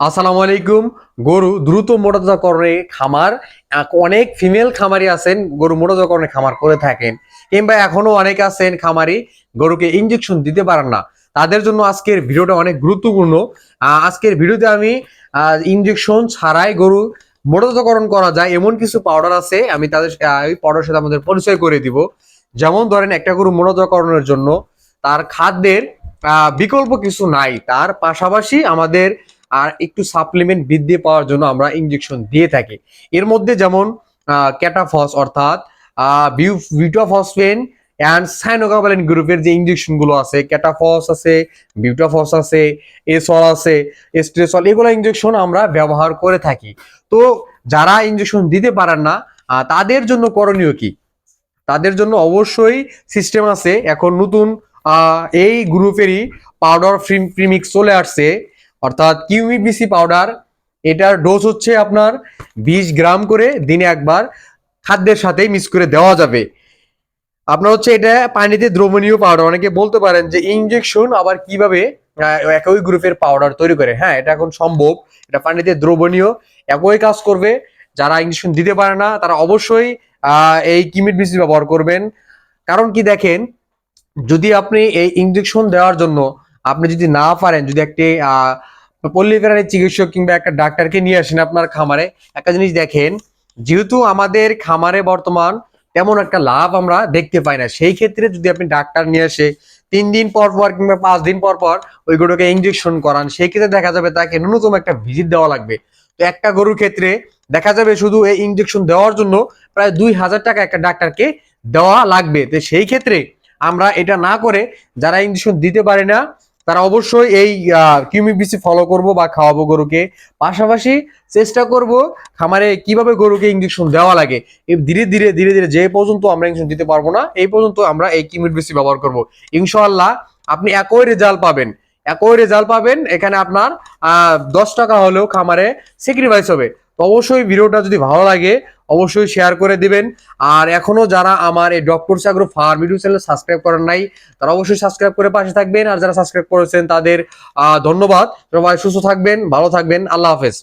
আসসালামু আলাইকুম। গরু দ্রুত মোটাতাকরণে খামার। অনেক ফিমেল খামারি আছেন, গরু মোটাতাকরণে খামার করে থাকেন। কিংবা এখনও অনেক আছেন খামারি, গরুকে ইঞ্জেকশন দিতে পারেন না। তাদের জন্য আজকের ভিডিওটা অনেক গুরুত্বপূর্ণ। আজকের ভিডিওতে আমি ইঞ্জেকশন ছাড়াই গরু মোটাতাকরণ করা যায়। এমন কিছু পাউডার আছে, আমি তাদের ওই পাউডার সাথে আমাদের পরিচয় করে দিব। যেমন ধরেন একটা গরু মোটাতাকরণের জন্য তার খাদ্যের বিকল্প কিছু নাই। তার পাশাপাশি আমাদের আর একটু সাপ্লিমেন্ট বৃদ্ধি পাওয়ার জন্য আমরা ইনজেকশন দিয়ে থাকি। এর মধ্যে যেমন ক্যাটাফস অর্থাৎ বিউটাফসফেন অ্যান্ড সাইনোকাবালিন গ্রুপের যে ইনজেকশনগুলো আছে ক্যাটাফস আছে বিউটাফস আছে, এসল আছে এস্ট্রেসল এগুলো ইনজেকশন আমরা ব্যবহার করে থাকি। তো যারা ইনজেকশন দিতে পারেন না তাদের জন্য করণীয় কি? তাদের জন্য অবশ্যই সিস্টেম আছে। এখন নতুন এই গ্রুপেরই পাউডার প্রিমিক্স চলে আসছে। অর্থাৎ কিউমিবিসি পাউডার এটার ডোজ হচ্ছে আপনার বিশ গ্রাম করে দিনে একবার খাদ্যের সাথেই মিক্স করে দেওয়া যাবে। আপনার হচ্ছে এটা পানিতে দ্রবণীয় পাউডার অনেকে বলতে পারেন যে ইনজেকশন আবার কীভাবে একই গ্রুপের পাউডার তৈরি করে। হ্যাঁ এটা এখন সম্ভব, এটা পানিতে দ্রবণীয়, একই কাজ করবে। যারা ইনজেকশন দিতে পারে না, তারা অবশ্যই এই কিমিট বিসি ব্যবহার করবেন। কারণ কি দেখেন, যদি আপনি এই ইনজেকশন দেওয়ার জন্য আপনি যদি না পারেন যদি একটি আহ, চিকিৎসক কিংবা একটা ডাক্তারকে নিয়ে আসেন আপনার খামারে একটা জিনিস দেখেন যেহেতু আমাদের খামারে বর্তমান তেমন একটা লাভ আমরা দেখতে পাই না। সেই ক্ষেত্রে যদি আপনি ডাক্তার নিয়ে আসে তিন দিন পর পর কিংবা পাঁচ দিন পর পর ওই গরুকে ইঞ্জেকশন করান সেই ক্ষেত্রে দেখা যাবে তাকে ন্যূনতম একটা ভিজিট দেওয়া লাগবে। তো একটা গরুর ক্ষেত্রে দেখা যাবে শুধু এই ইঞ্জেকশন দেওয়ার জন্য প্রায় দুই হাজার টাকা একটা ডাক্তারকে দেওয়া লাগবে। তো সেই ক্ষেত্রে আমরা এটা না করে যারা ইঞ্জেকশন দিতে পারে না তারা অবশ্যই এই কিউমিবিসি ফলো করব বা খাওয়াবো গরুকে। পাশাপাশি চেষ্টা করব খামারে কীভাবে গরুকে ইঞ্জেকশন দেওয়া লাগে। ধীরে ধীরে ধীরে ধীরে যে পর্যন্ত আমরা ইঞ্জেকশন দিতে পারব না এই পর্যন্ত আমরা এই কিউমিবিসি ব্যবহার করব। ইনশাআল্লাহ আপনি একই রেজাল্ট পাবেন। একই রেজাল্ট পাবেন এখানে আপনার আহ, দশ টাকা হলেও খামারে স্যাক্রিফাইস হবে। তো অবশ্যই ভিডিওটা যদি ভালো লাগে, অবশ্যই শেয়ার করে দিবেন। আর এখনও যারা আমার এই doctor Sagar farm YouTube channel subscribe করেন নাই, তারা অবশ্যই সাবস্ক্রাইব করে পাশে থাকবেন। আর যারা সাবস্ক্রাইব করেছেন, তাদের ধন্যবাদ। সবাই সুস্থ থাকবেন, ভালো থাকবেন। আল্লাহ হাফেজ।